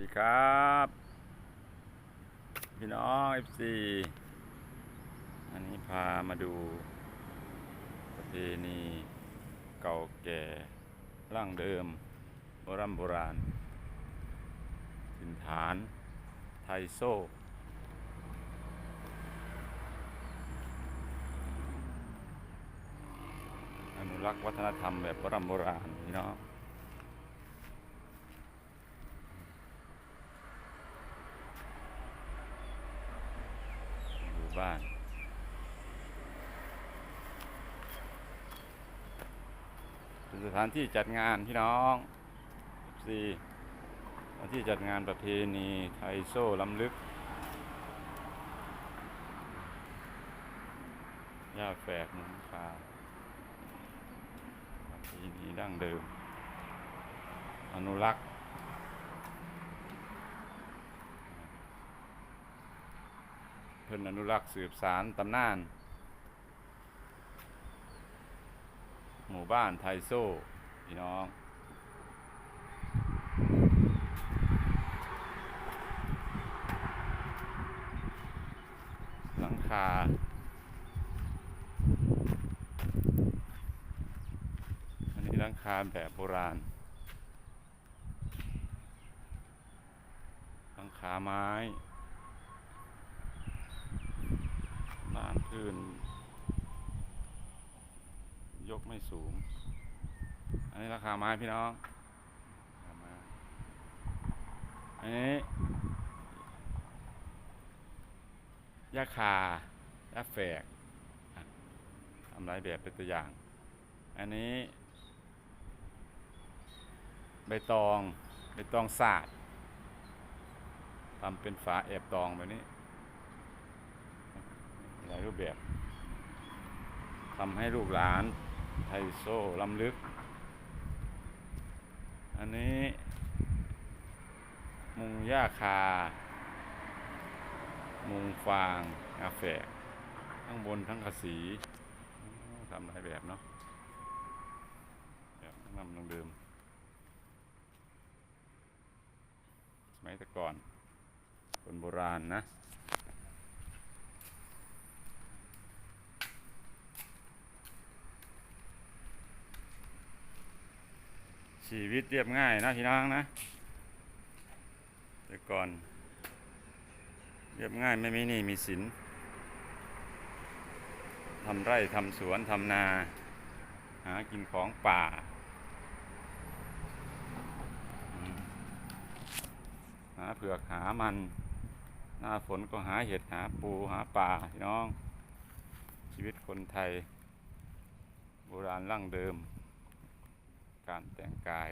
ดีครับ พี่น้อง FC อันนี้พามาดูประเพณีเก่าแก่ร่างเดิมโบราณโบราณถิ่นฐานไทยโซ่อนุรักษ์วัฒนธรรมแบบโบราณโบราณพี่น้อง อยู่ บ้าน เป็นสถานที่จัดงานพี่น้องสี่สถานที่จัดงานประเพณีไทยโซ่ล้ำลึกย่าแฝกมุงคาประเพณีดั้งเดิม อนุรักษ์ พิ่นอนุรักษ์สืบสารตำนาน หมู่บ้านไทโซ่พี่น้องหลังคาอันนี้หลังคาแบบโบราณหลังคาไม้ บ้านพื้น ยกไม่สูง อันนี้ราคาไม้พี่น้องราอันนี้ยาคายาแฝกทำหลายแบบเป็นตัวอย่าง อันนี้ใบตองใบตองสาดทำเป็นฝาแอบตองแบบนี้ หลายรูปแบบทำให้ลูกหลานไทยโซ่ล้ำลึก อันนี้ มุงหญ้าคา มุงฟางกาแฟกทั้งบนทั้งกระสีทำหลายแบบเนาะแบบนำลงเดิมสมัยแต่ก่อน คนโบราณนะ ชีวิตเรียบง่ายนะพี่น้องนะ แต่ก่อน เรียบง่ายไม่มีหนี้มีสินทำไร่ทำสวนทำนา หากินของป่า หาเผือกหามัน หน้าฝนก็หาเห็ดหาปูหาป่าพี่น้อง ชีวิตคนไทย โบราณรั่งเดิม การแต่งกาย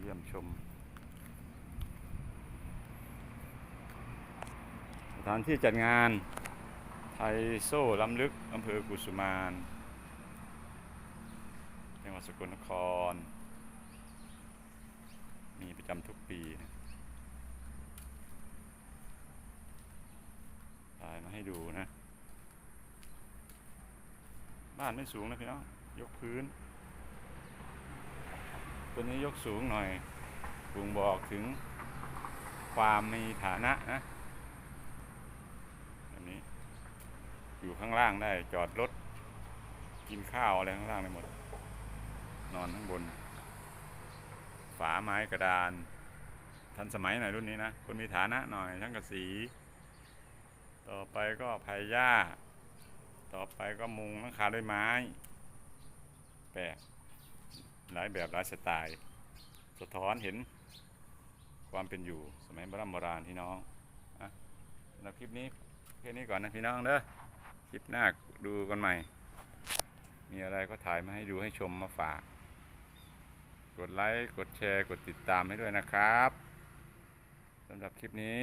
เยี่ยมชม สถานที่จัดงานไทยโซ่ล้ำลึกอำเภอกุสุมานจังหวัดสกลนคร มีประจำทุกปีนะ ถ่ายมาให้ ดูนะ บ้านไม่สูงนะพี่น้อง ยกพื้น ตัวนี้ยกสูงหน่อยบ่งบอกถึงความมีฐานะนะแบบนี้ อยู่ข้างล่างได้จอดรถ กินข้าวอะไรข้างล่างได้หมด นอนข้างบน ฝาไม้กระดาน ทันสมัยหน่อยรุ่นนี้นะคนมีฐานะหน่อยทั้งกระสี ต่อไปก็ไผ่หญ้า ต่อไปก็มุงหลังคาด้วยไม้ แปลกหลายแบบหลายสไตล์ สะท้อนเห็นความเป็นอยู่สมัยโบราณโบราณพี่น้องอะสำหรับคลิปนี้แค่นี้ก่อนนะพี่น้องเด้อ คลิปหน้าดูกันใหม่ มีอะไรก็ถ่ายมาให้ดูให้ชมมาฝาก กดไลค์ กดแชร์ กดติดตามให้ด้วยนะครับสำหรับคลิปนี้